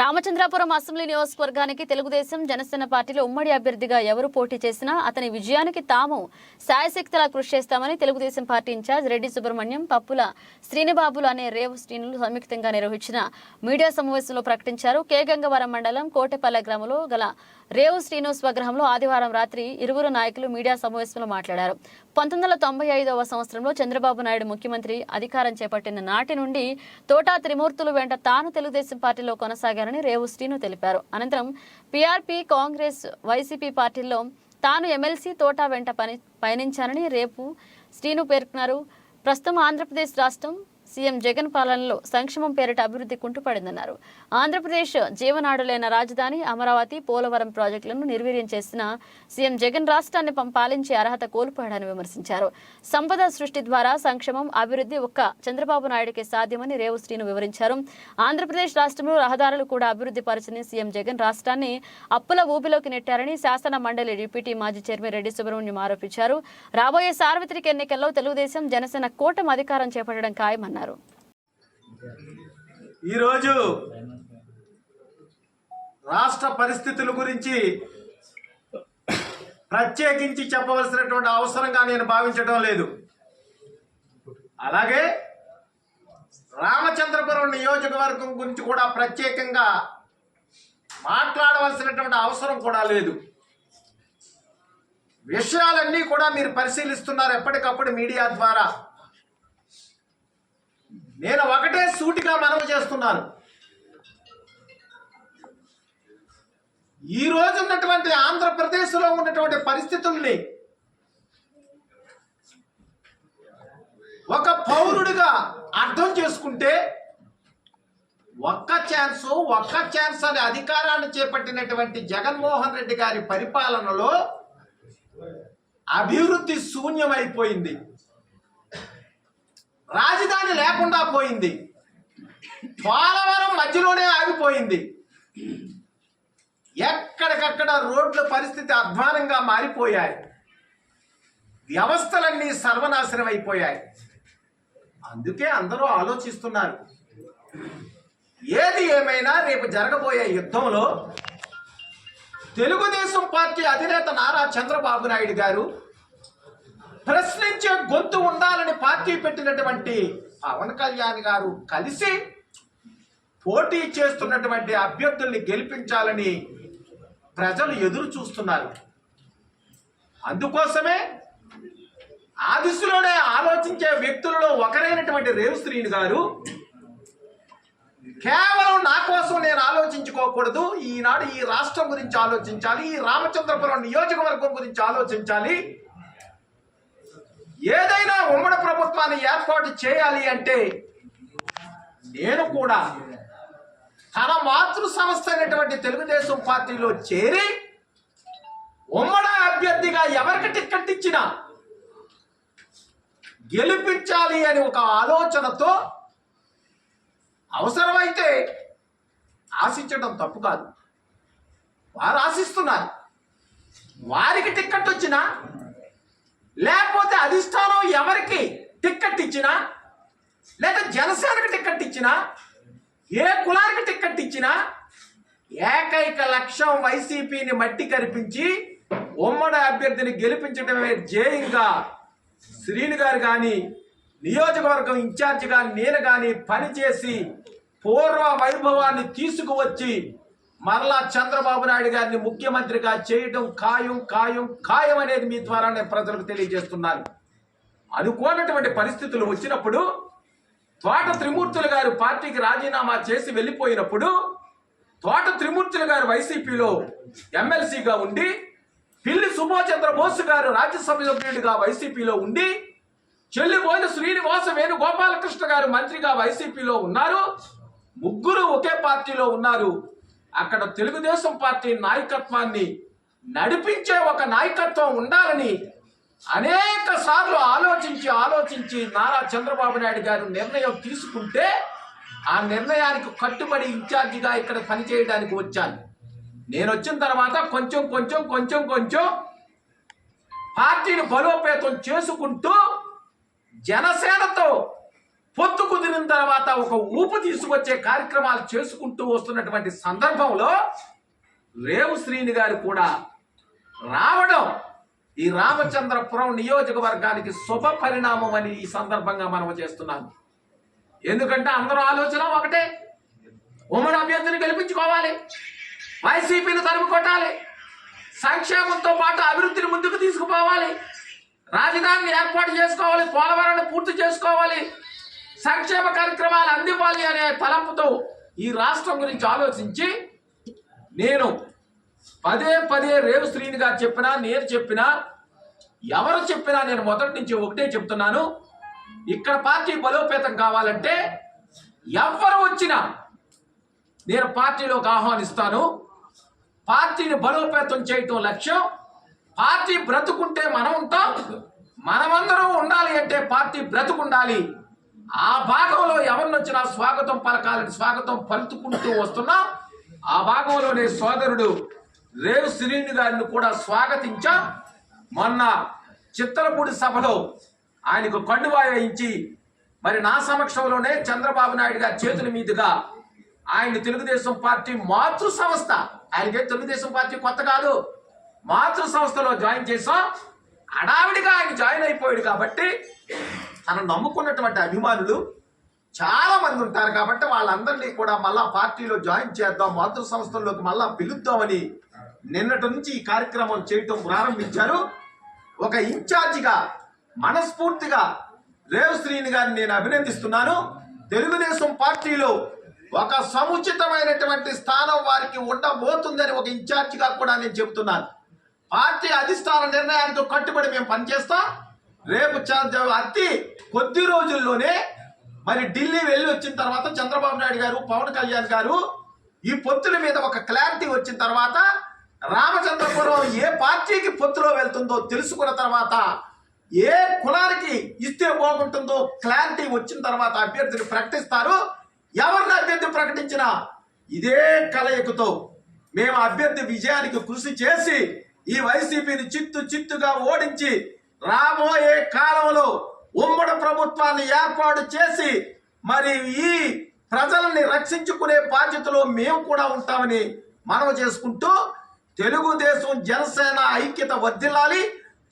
Ramachandrapuram assembly నియోజకవర్గానికి తెలుగుదేశం జనసేన పార్టీలో ఉమ్మడి అభ్యర్థిగా ఎవరు పోటీ చేసినా అతని విజయానికి తాము శాయశక్తిలా కృషి చేస్తామని తెలుగుదేశం పార్టీ ఇన్ఛార్జ్ రెడ్డి సుబ్రహ్మణ్యం పప్పుల శ్రీనిబాబులు అనే రేవు శ్రీనులు సంయుక్తంగా నిర్వహించిన మీడియా సమావేశంలో ప్రకటించారు. కే గంగవరం మండలం కోటెపల్లె గ్రామంలో గల రేవు శ్రీను స్వగ్రహంలో ఆదివారం రాత్రి ఇరువురు నాయకులు మీడియా సమావేశంలో మాట్లాడారు. పంతొమ్మిది వందల తొంభై ఐదవ సంవత్సరంలో చంద్రబాబు నాయుడు ముఖ్యమంత్రి అధికారం చేపట్టిన నాటి నుండి తోటా త్రిమూర్తులు వెంట తాను తెలుగుదేశం పార్టీలో కొనసాగారని రేవు శ్రీను తెలిపారు. అనంతరం పీఆర్పీ కాంగ్రెస్ వైసీపీ పార్టీల్లో తాను ఎమ్మెల్సీ తోటా వెంట పని పయనించానని రేపు శ్రీను పేర్కొన్నారు. ప్రస్తుతం ఆంధ్రప్రదేశ్ రాష్ట్రం సీఎం జగన్ పాలనలో సంక్షేమం పేరిట అభివృద్ధి కుంటుపడిందన్నారు. ఆంధ్రప్రదేశ్ జీవనాడులైన రాజధాని అమరావతి పోలవరం ప్రాజెక్టులను నిర్వీర్యం చేసిన సీఎం జగన్ రాష్ట్రాన్ని పాలించే అర్హత కోల్పోయాడని విమర్శించారు. సంపద సృష్టి ద్వారా సంక్షేమం అభివృద్ధి ఒక్క చంద్రబాబు నాయుడికే సాధ్యమని రేవు శ్రీను వివరించారు. ఆంధ్రప్రదేశ్ రాష్ట్రంలో రహదారులు కూడా అభివృద్ధి పరిచని సీఎం జగన్ రాష్ట్రాన్ని అప్పుల ఊబిలోకి నెట్టారని శాసన మండలి డిప్యూటీ మాజీ చైర్మన్ రెడ్డి సుబ్రహ్మణ్యం ఆరోపించారు. రాబోయే సార్వత్రిక ఎన్నికల్లో తెలుగుదేశం జనసేన కూటమి అధికారం చేపట్టడం ఖాయమన్నారు. ఈరోజు రాష్ట్ర పరిస్థితుల గురించి ప్రత్యేకించి చెప్పవలసినటువంటి అవసరంగా నేను భావించడం లేదు. అలాగే రామచంద్రపురం నియోజకవర్గం గురించి కూడా ప్రత్యేకంగా మాట్లాడవలసినటువంటి అవసరం కూడా లేదు. విషయాలన్నీ కూడా మీరు పరిశీలిస్తున్నారు ఎప్పటికప్పుడు మీడియా ద్వారా. నేను ఒకటే సూటిగా మనవి చేస్తున్నాను. ఈ రోజు ఉన్నటువంటి ఆంధ్రప్రదేశ్లో ఉన్నటువంటి పరిస్థితుల్ని ఒక పౌరుడిగా అర్థం చేసుకుంటే ఒక్క ఛాన్స్ ఒక్క ఛాన్స్ అనే అధికారాన్ని చేపట్టినటువంటి జగన్మోహన్ రెడ్డి గారి పరిపాలనలో అభివృద్ధి శూన్యమైపోయింది. రాజధాని లేకుండా పోయింది. పోలవరం మధ్యలోనే ఆగిపోయింది. ఎక్కడికక్కడ రోడ్ల పరిస్థితి అధ్వానంగా మారిపోయాయి. వ్యవస్థలన్నీ సర్వనాశనం అయిపోయాయి. అందుకే అందరూ ఆలోచిస్తున్నారు. ఏది ఏమైనా రేపు జరగబోయే యుద్ధంలో తెలుగుదేశం పార్టీ అధినేత నారా చంద్రబాబు నాయుడు గారు ప్రశ్నించే గొంతు ఉండాలని పార్టీ పెట్టినటువంటి పవన్ కళ్యాణ్ గారు కలిసి పోటీ చేస్తున్నటువంటి అభ్యర్థుల్ని గెలిపించాలని ప్రజలు ఎదురు చూస్తున్నారు. అందుకోసమే ఆ దిశలోనే ఆలోచించే వ్యక్తులలో ఒకరైనటువంటి రేవుశ్రీని గారు కేవలం నా కోసం నేను ఆలోచించుకోకూడదు ఈనాడు ఈ రాష్ట్రం గురించి ఆలోచించాలి ఈ రామచంద్రపురం నియోజకవర్గం గురించి ఆలోచించాలి ఏదైనా ఉమ్మడి ప్రభుత్వాన్ని ఏర్పాటు చేయాలి అంటే నేను కూడా తన మాతృ సంస్థ అయినటువంటి తెలుగుదేశం పార్టీలో చేరి ఉమ్మడి అభ్యర్థిగా ఎవరికి టిక్కెట్ ఇచ్చినా గెలిపించాలి అని ఒక ఆలోచనతో అవసరమైతే ఆశించడం తప్పు కాదు. వారు ఆశిస్తున్నారు. వారికి టిక్కెట్ వచ్చినా లేకపోతే అధిష్టానం ఎవరికి టిక్కెట్ ఇచ్చినా లేదా జనసేనకు టిక్కెట్ ఇచ్చినా ఏ కులానికి టిక్కెట్ ఇచ్చినా ఏకైక లక్ష్యం వైసీపీని మట్టి కరిపించి ఉమ్మడి అభ్యర్థిని గెలిపించడమే జేయంగా శ్రీను గారు కానీ నియోజకవర్గం ఇన్ఛార్జిగా నేను కానీ పనిచేసి పూర్వ వైభవాన్ని తీసుకువచ్చి మరలా చంద్రబాబు నాయుడు గారిని ముఖ్యమంత్రిగా చేయడం ఖాయం ఖాయం ఖాయం అనేది మీ ద్వారా నేను ప్రజలకు తెలియజేస్తున్నాను. అనుకోనటువంటి పరిస్థితులు వచ్చినప్పుడు తోట త్రిమూర్తులు గారు పార్టీకి రాజీనామా చేసి వెళ్ళిపోయినప్పుడు తోట త్రిమూర్తులు గారు వైసీపీలో ఎమ్మెల్సీగా ఉండి పిల్లి సుభాష్ చంద్రబోస్ గారు రాజ్యసభ సభ్యుడిగా వైసీపీలో ఉండి చెల్లిపోయిన శ్రీనివాస వేణుగోపాలకృష్ణ గారు మంత్రిగా వైసీపీలో ఉన్నారు ముగ్గురు ఒకే పార్టీలో ఉన్నారు. అక్కడ తెలుగుదేశం పార్టీ నాయకత్వాన్ని నడిపించే ఒక నాయకత్వం ఉండాలని అనేక సార్లు ఆలోచించి ఆలోచించి నారా చంద్రబాబు నాయుడు గారు నిర్ణయం తీసుకుంటే ఆ నిర్ణయానికి కట్టుబడి ఇన్ఛార్జిగా ఇక్కడ పనిచేయడానికి వచ్చాను. నేను వచ్చిన తర్వాత కొంచెం కొంచెం కొంచెం కొంచెం పార్టీని బలోపేతం చేసుకుంటూ జనసేనతో పొత్తు కుదిరిన తర్వాత ఒక ఊపు తీసుకొచ్చే కార్యక్రమాలు చేసుకుంటూ వస్తున్నటువంటి సందర్భంలో రేవు శ్రీని గారు కూడా రావడం ఈ రామచంద్రపురం నియోజకవర్గానికి శుభ పరిణామం అని ఈ సందర్భంగా మనం చేస్తున్నాం. ఎందుకంటే అందరూ ఆలోచన ఒకటే. ఉమ్మడి అభ్యర్థిని గెలిపించుకోవాలి. వైసీపీని తరుము కొట్టాలి. సంక్షేమంతో పాటు అభివృద్ధిని ముందుకు తీసుకుపోవాలి. రాజధానిని ఏర్పాటు చేసుకోవాలి. పోలవరాన్ని పూర్తి చేసుకోవాలి. సంక్షేమ కార్యక్రమాలు అందివ్వాలి అనే తలంపుతో ఈ రాష్ట్రం గురించి ఆలోచించి నేను పదే పదే రేవు శ్రీని గారు చెప్పినా నేను చెప్పినా ఎవరు చెప్పినా నేను మొదటి నుంచి ఒకటే చెప్తున్నాను. ఇక్కడ పార్టీ బలోపేతం కావాలంటే ఎవరు వచ్చినా నేను పార్టీలోకి ఆహ్వానిస్తాను. పార్టీని బలోపేతం చేయటం లక్ష్యం. పార్టీ బ్రతుకుంటే మనం ఉంటాం. మనమందరం ఉండాలి అంటే పార్టీ బ్రతుకుండాలి. ఆ భాగంలో ఎవరినొచ్చినా స్వాగతం పలకాలని స్వాగతం పలుచుకుంటూ వస్తున్నాం ఆ భాగంలోనే సోదరుడు రేవు శ్రీని గారిని కూడా స్వాగతించాం. మొన్న చిత్తలపూడి సభలో ఆయనకు కండువా వేయించి మరి నా సమక్షంలోనే చంద్రబాబు నాయుడు గారి చేతుల మీదుగా ఆయన తెలుగుదేశం పార్టీ మాతృ సంస్థ ఆయనకే తెలుగుదేశం పార్టీ కొత్త కాదు మాతృ సంస్థలో జాయిన్ చేసాం హడావిడిగా ఆయన జాయిన్ అయిపోయాడు కాబట్టి తను నమ్ముకున్నటువంటి అభిమానులు చాలా మంది ఉంటారు కాబట్టి వాళ్ళందరినీ కూడా మళ్ళా పార్టీలో జాయిన్ చేద్దాం మాతృ సంస్థల్లోకి మళ్ళా పిలుద్దామని నిన్నటి నుంచి ఈ కార్యక్రమం చేయటం ప్రారంభించారు. ఒక ఇన్ఛార్జిగా మనస్ఫూర్తిగా రేవ్ శ్రీని గారిని నేను అభినందిస్తున్నాను. తెలుగుదేశం పార్టీలో ఒక సముచితమైనటువంటి స్థానం వారికి ఉండబోతుందని ఒక ఇన్ఛార్జిగా కూడా నేను చెబుతున్నాను. పార్టీ అధిష్టాన నిర్ణయానికి కట్టుబడి మేము పనిచేస్తాం. రేపు చ- అతి కొద్ది రోజుల్లోనే మరి ఢిల్లీ వెళ్ళి వచ్చిన తర్వాత చంద్రబాబు నాయుడు గారు పవన్ కళ్యాణ్ గారు ఈ పొత్తుల మీద ఒక క్లారిటీ వచ్చిన తర్వాత రామచంద్రపురం ఏ పార్టీకి పొత్తులో వెళ్తుందో తెలుసుకున్న తర్వాత ఏ కులానికి ఇస్తే బాగుంటుందో క్లారిటీ వచ్చిన తర్వాత అభ్యర్థిని ప్రకటిస్తారు. ఎవరిని అభ్యర్థి ప్రకటించినా ఇదే కలయికతో మేము అభ్యర్థి విజయానికి కృషి చేసి ఈ వైసీపీని చిత్తు చిత్తుగా ఓడించి రాబోయే కాలంలో ఉమ్మడి ప్రభుత్వాన్ని ఏర్పాటు చేసి మరి ఈ ప్రజల్ని రక్షించుకునే బాధ్యతలో మేము కూడా ఉంటామని మనవి చేసుకుంటూ తెలుగుదేశం జనసేన ఐక్యత వర్ధిల్లాలి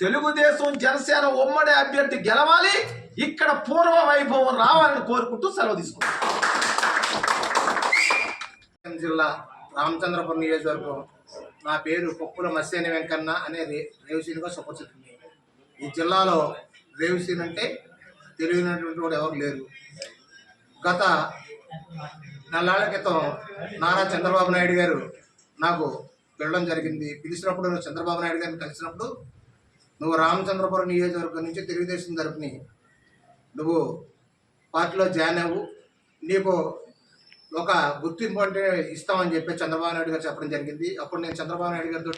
తెలుగుదేశం జనసేన ఉమ్మడి అభ్యర్థి గెలవాలి ఇక్కడ పూర్వ వైభవం రావాలని కోరుకుంటూ సెలవు తీసుకుంటాం జిల్లా రామచంద్రపురం నియోజకవర్గం నా పేరు పొక్కుల మత్స్యని వెంకన్న అనే రే రేవుసీనిగా ఈ జిల్లాలో రేవుసీన్ అంటే తెలియనటువంటి వాడు ఎవరు లేరు. గత నెలాళ్ళ క్రితం నారా చంద్రబాబు నాయుడు గారు నాకు వెళ్ళడం జరిగింది. పిలిచినప్పుడు నేను చంద్రబాబు నాయుడు గారిని కలిసినప్పుడు నువ్వు రామచంద్రపురం నియోజకవర్గం నుంచి తెలుగుదేశం తరపుని నువ్వు పార్టీలో జాయిన్ అవ్వు. నీకు ఒక గుర్తింపు అంటే ఇస్తామని చెప్పి చంద్రబాబు నాయుడు గారు చెప్పడం జరిగింది. అప్పుడు నేను చంద్రబాబు నాయుడు గారితో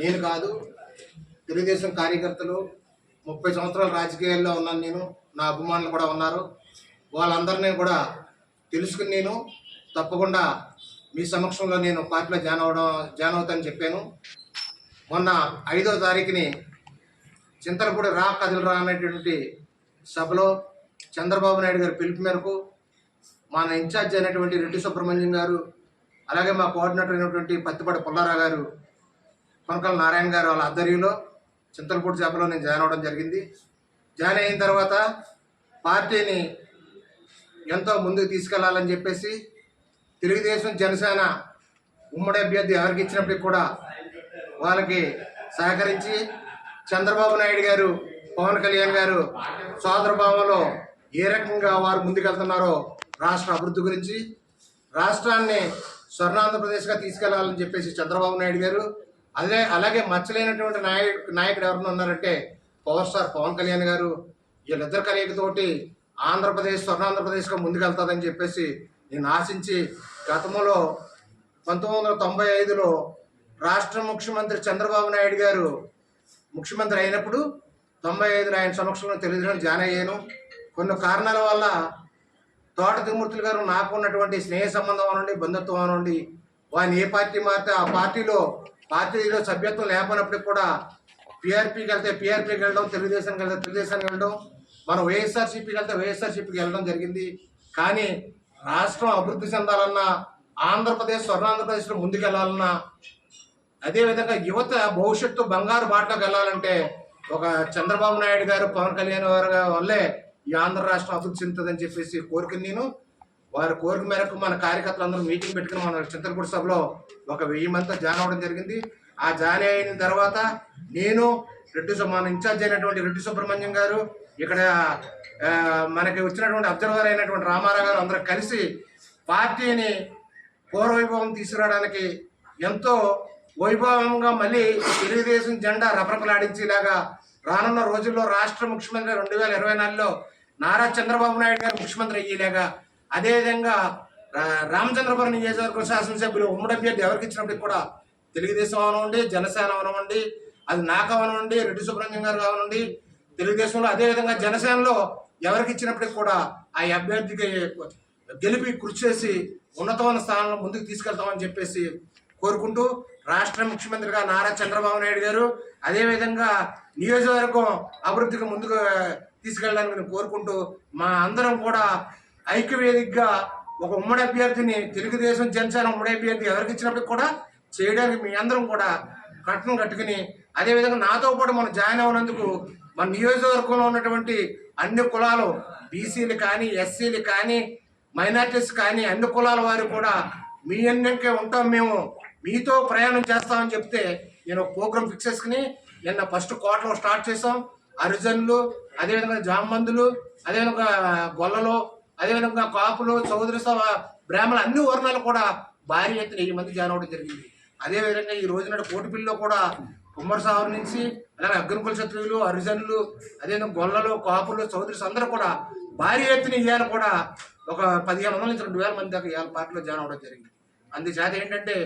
నేను కాదు తెలుగుదేశం కార్యకర్తలు ముప్పై సంవత్సరాల రాజకీయాల్లో ఉన్నాను నేను. నా అభిమానులు కూడా ఉన్నారు. వాళ్ళందరినీ కూడా తెలుసుకుని నేను తప్పకుండా మీ సమక్షంలో నేను పార్టీలో జాయిన్ అవ్వడం జాయిన్ అవుతానని చెప్పాను. మొన్న ఐదో తారీఖుని చింతలపూడి రా కదిలిరా అనేటువంటి సభలో చంద్రబాబు నాయుడు గారి పిలుపు మేరకు మన ఇన్ఛార్జ్ అయినటువంటి రెడ్డి సుబ్రహ్మణ్యం గారు అలాగే మా కోఆర్డినేటర్ అయినటువంటి పత్తిపాటి పుల్లారావు గారు కొనకల నారాయణ గారు వాళ్ళ ఆధ్వర్యంలో చింతలపూడి చేపలో నేను జాయిన్ అవ్వడం జరిగింది. జాయిన్ అయిన తర్వాత పార్టీని ఎంతో ముందుకు తీసుకెళ్ళాలని చెప్పేసి తెలుగుదేశం జనసేన ఉమ్మడి అభ్యర్థి ఎవరికి ఇచ్చినప్పటికి కూడా వాళ్ళకి సహకరించి చంద్రబాబు నాయుడు గారు పవన్ కళ్యాణ్ గారు సోదరభావంలో ఏ రకంగా వారు ముందుకెళ్తున్నారో రాష్ట్ర అభివృద్ధి గురించి రాష్ట్రాన్ని స్వర్ణాంధ్రప్రదేశ్గా తీసుకెళ్ళాలని చెప్పేసి చంద్రబాబు నాయుడు గారు అదే అలాగే మచ్చలేనటువంటి నాయకుడు నాయకుడు ఎవరైనా ఉన్నారంటే పవర్ స్టార్ పవన్ కళ్యాణ్ గారు వీళ్ళిద్దరు కలయికతోటి ఆంధ్రప్రదేశ్ స్వర్ణాంధ్రప్రదేశ్గా ముందుకెళ్తాదని చెప్పేసి నేను ఆశించి గతంలో పంతొమ్మిది వందల తొంభై ఐదులో రాష్ట్ర ముఖ్యమంత్రి చంద్రబాబు నాయుడు గారు ముఖ్యమంత్రి అయినప్పుడు తొంభై ఐదులో ఆయన సమక్షంలో తెలుగుదేశం జాయిన్ అయ్యాను. కొన్ని కారణాల వల్ల తోట తిమూర్తులు గారు నాకు ఉన్నటువంటి స్నేహ సంబంధం అనండి బంధుత్వం అనండి వారిని ఏ పార్టీ మారితే ఆ పార్టీలో పార్టీలో సభ్యత్వం లేకపోయినప్పటికి కూడా పీఆర్పీకి వెళ్తే పీఆర్పీకి వెళ్ళడం తెలుగుదేశానికి వెళ్తే తెలుగుదేశానికి వెళ్ళడం మనం వైఎస్ఆర్సీపీకి వెళ్తే వైఎస్ఆర్సీపీకి వెళ్ళడం జరిగింది. కానీ రాష్ట్రం అభివృద్ధి చెందాలన్నా ఆంధ్రప్రదేశ్ స్వర్ణాంధ్రప్రదేశ్లో ముందుకెళ్ళాలన్నా అదేవిధంగా యువత భవిష్యత్తు బంగారు బాటలోకి వెళ్ళాలంటే ఒక చంద్రబాబు నాయుడు గారు పవన్ కళ్యాణ్ గారు వల్లే ఈ ఆంధ్ర రాష్ట్రం అభివృద్ధి చెందుతుందని చెప్పేసి కోరుకుని నేను. వారి కోరిక మేరకు మన కార్యకర్తలందరూ మీటింగ్ పెట్టుకుని మన చింతలపూడి సభలో ఒక వెయ్యి మందితో జాయిన్ అవ్వడం జరిగింది. ఆ జాయిన్ అయిన తర్వాత నేను రెడ్డి మన ఇన్ఛార్జ్ అయినటువంటి రెడ్డి సుబ్రహ్మణ్యం గారు ఇక్కడ మనకి వచ్చినటువంటి అబ్జర్వర్ అయినటువంటి రామారావు గారు అందరూ కలిసి పార్టీని పూర్వవైభవం తీసుకురావడానికి ఎంతో వైభవంగా మళ్ళీ తెలుగుదేశం జెండా రపరపలాడించేలాగా రానున్న రోజుల్లో రాష్ట్ర ముఖ్యమంత్రి రెండు వేల ఇరవై నాలుగులో నారా చంద్రబాబు నాయుడు గారు ముఖ్యమంత్రి అయ్యేలాగా అదేవిధంగా రా- రామచంద్రపురం నియోజకవర్గ శాసనసభ్యులు ఉమ్మడి అభ్యర్థి ఎవరికి ఇచ్చినప్పటికి కూడా తెలుగుదేశం అవనివ్వండి జనసేన అవనివ్వండి అది నాకు అవనివ్వండి రెడ్డి సుబ్రహ్మణ్యం గారు కావనండి తెలుగుదేశంలో అదేవిధంగా జనసేనలో ఎవరికి ఇచ్చినప్పటికీ కూడా ఆ అభ్యర్థికి గెలిపి కృషి చేసి ఉన్నతమైన స్థానంలో ముందుకు తీసుకెళ్తామని చెప్పేసి కోరుకుంటూ రాష్ట్ర ముఖ్యమంత్రిగా నారా చంద్రబాబు నాయుడు గారు అదేవిధంగా నియోజకవర్గం అభివృద్ధికి ముందుకు తీసుకెళ్ళడానికి కోరుకుంటూ మా అందరం కూడా ఐక్యవేదికగా ఒక ఉమ్మడి అభ్యర్థిని తెలుగుదేశం జనసేన ఉమ్మడి అభ్యర్థి ఎవరికి ఇచ్చినప్పటికి కూడా చేయడానికి మీ అందరం కూడా కట్నం కట్టుకుని అదేవిధంగా నాతో పాటు మనం జాయిన్ అవునందుకు మన నియోజకవర్గంలో ఉన్నటువంటి అన్ని కులాలు బీసీలు కానీ ఎస్సీలు కానీ మైనార్టీస్ కానీ అన్ని కులాల వారు కూడా మీ ఎన్నికే ఉంటాం మేము. మీతో ప్రయాణం చేస్తామని చెప్తే నేను ఒక ప్రోగ్రామ్ ఫిక్స్ చేసుకుని నిన్న ఫస్ట్ కోటలో స్టార్ట్ చేసాం అరిజన్లు అదేవిధంగా జామందులు అదేవిధంగా గొల్లలు అదేవిధంగా కాపులు చౌదరి సభ బ్రాహ్మణులు అన్ని వర్ణాలు కూడా భారీ ఎత్తున వెయ్యి మంది జాయిన్ అవ్వడం జరిగింది. అదేవిధంగా ఈ రోజున కోటిపిల్లిలో కూడా కుమ్మరసావర్ నుంచి అలాగే అగ్నికుల క్షత్రియులు హరిజనులు అదేవిధంగా గొల్లలు కాపులు చౌదరిస్ అందరూ కూడా భారీ ఎత్తున ఇవాళ కూడా ఒక పదిహేను వందల నుంచి రెండు వేల మంది దాకా ఇవాళ పార్టీలో జాయిన్ అవ్వడం జరిగింది. అందుచేత ఏంటంటే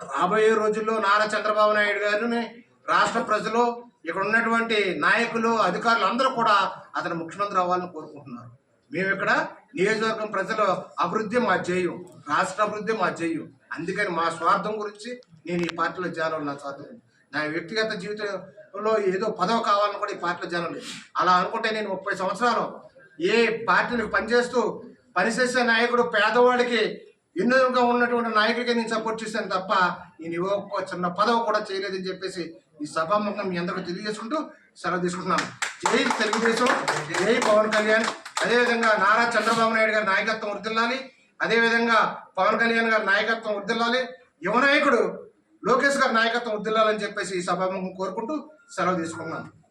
రాబోయే రోజుల్లో నారా చంద్రబాబు నాయుడు గారిని రాష్ట్ర ప్రజలు ఇక్కడ ఉన్నటువంటి నాయకులు అధికారులు అందరూ కూడా అతను ముఖ్యమంత్రి అవ్వాలని కోరుకుంటున్నారు. మేము ఇక్కడ నియోజకవర్గం ప్రజల అభివృద్ధి మా చేయం రాష్ట్ర అభివృద్ధి మా చేయం అందుకని మా స్వార్థం గురించి నేను ఈ పార్టీలో చేరాలి నా స్వార్థం నా వ్యక్తిగత జీవితంలో ఏదో పదవి కావాలని కూడా ఈ పార్టీలో చేరాలి అలా అనుకుంటే నేను ముప్పై సంవత్సరాలు ఏ పార్టీలకు పనిచేస్తూ పనిచేసే నాయకుడు పేదవాడికి ఎన్నుగా ఉన్నటువంటి నాయకుడికి నేను సపోర్ట్ చేశాను తప్ప నేను ఇవ్వ చిన్న పదవి కూడా చేయలేదని చెప్పేసి ఈ సభాముఖం మీ అందరికీ తెలియజేసుకుంటూ సెలవు తీసుకుంటున్నాను. జై తెలుగుదేశం జై పవన్ కళ్యాణ్. అదేవిధంగా నారా చంద్రబాబు నాయుడు గారి నాయకత్వం వృద్ధిల్లాలి. అదేవిధంగా పవన్ కళ్యాణ్ గారి నాయకత్వం వృద్ధిల్లాలి. యువ నాయకుడు లోకేష్ గారి నాయకత్వం వృద్ధిల్లాలని చెప్పేసి ఈ సభాముఖం కోరుకుంటూ సెలవు తీసుకున్నాను